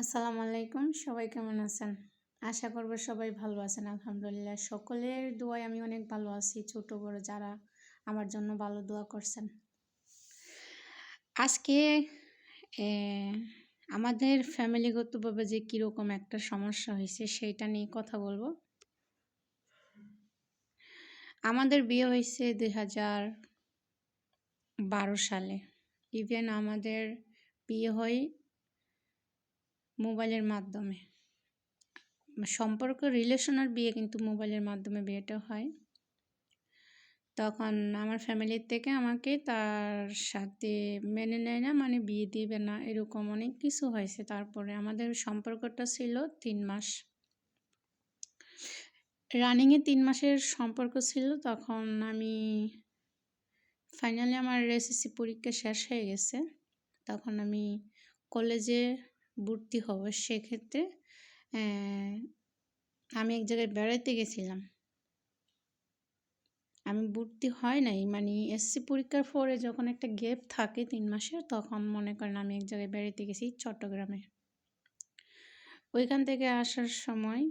আসসালামু আলাইকুম, সবাই কেমন আছেন? আশা করব সবাই ভালো আছেন, আলহামদুলিল্লাহ। সকলের দোয়ায় আমি অনেক ভালো আছি, ছোট, বড় যারা আমার জন্য ভালো দোয়া করছেন। আজকে আমাদের ফ্যামিলিগতভাবে যে কীরকম একটা সমস্যা হয়েছে সেইটা নিয়ে কথা বলব। আমাদের বিয়ে হয়েছে দুই হাজার বারো সালে। ইভেন আমাদের বিয়ে হয় মোবাইলের মাধ্যমে। সম্পর্ক রিলেশনের বিয়ে কিন্তু মোবাইলের মাধ্যমে বিয়েটা হয়। তখন আমার ফ্যামিলির থেকে আমাকে তার সাথে মেনে নেয় না মানে বিয়ে দিবে না, এরকম অনেক কিছু হয়েছে। তারপরে আমাদের সম্পর্কটা ছিল তিন মাস। রানিংয়ে তিন মাসের সম্পর্ক ছিল, তখন আমি ফাইনালি আমার এসএসসি পরীক্ষা শেষ হয়ে গেছে। তখন আমি কলেজে ভর্তি হব সেক্ষেত্রে আমি এক জায়গায় বেড়াতে গেছিলাম। আমি ভর্তি হয় নাই মানে এসসি পরীক্ষার পরে যখন একটা গ্যাপ থাকে তিন মাসের তখন মনে করেন আমি এক জায়গায় বেড়াতে গেছি চট্টগ্রামে। ওইখান থেকে আসার সময়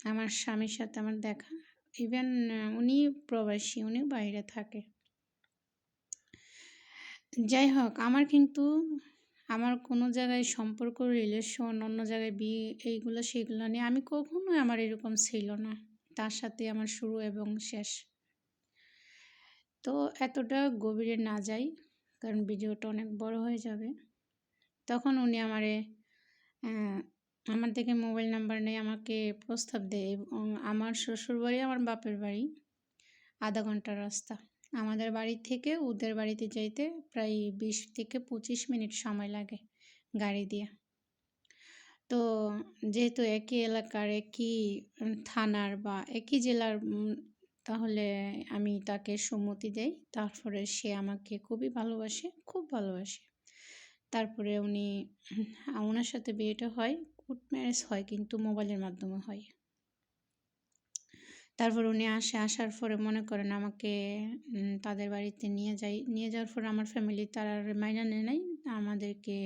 আমার স্বামীর সাথে আমার দেখা ইভেন উনি প্রবাসী, উনি বাইরে থাকে। যাই হোক, আমার কিন্তু আমার কোনো জায়গায় সম্পর্ক রিলেশন অন্য জায়গায় বিয়ে, এইগুলো সেগুলো নিয়ে আমি কখনোই আমার এরকম ছিল না। তার সাথে আমার শুরু এবং শেষ। তো এতটা গভীরে না যাই, কারণ ভিডিওটা অনেক বড় হয়ে যাবে। তখন উনি আমারে আমার থেকে মোবাইল নাম্বার নেই আমাকে প্রস্তাব দেয় আমার শ্বশুর বাড়ি আমার বাপের বাড়ি, আধা ঘণ্টার রাস্তা। আমাদের বাড়ি থেকে ওদের বাড়িতে যাইতে প্রায় বিশ থেকে পঁচিশ মিনিট সময় লাগে গাড়ি দিয়ে। তো যেহেতু একই এলাকার, একই থানার বা একই জেলার তাহলে আমি তাকে সম্মতি দেই। তারপরে সে আমাকে খুবই ভালোবাসে, খুব ভালোবাসে। তারপরে উনি ওনার সাথে বিয়েটা হয়, কোর্ট ম্যারেজ হয়, কিন্তু মোবাইলের মাধ্যমে হয়। তারপর উনি আসে, আসার পরে মনে করেন আমাকে তাদের বাড়িতে নিয়ে যাই, নিয়ে যাওয়ার পর আমার ফ্যামিলি তারা মাইনা নেয় নাই, আমাদেরকে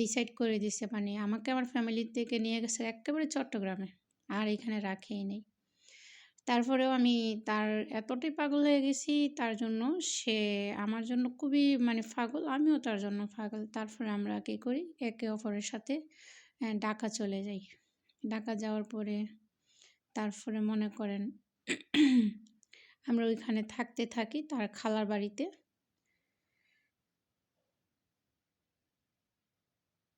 ডিসাইড করে দিছে মানে আমাকে আমার ফ্যামিলির থেকে নিয়ে গেছে একেবারে চট্টগ্রামে, আর এখানে রাখেই নেই। তারপরেও আমি তার এতটাই পাগল হয়ে গেছি, তার জন্য সে আমার জন্য খুবই মানে পাগল, আমিও তার জন্য পাগল। তারপরে আমরা কী করি? একে অপরের সাথে ঢাকা চলে যাই। ঢাকা যাওয়ার পরে তারপরে মনে করেন আমরা ওইখানে থাকতে থাকি তার খালার বাড়িতে।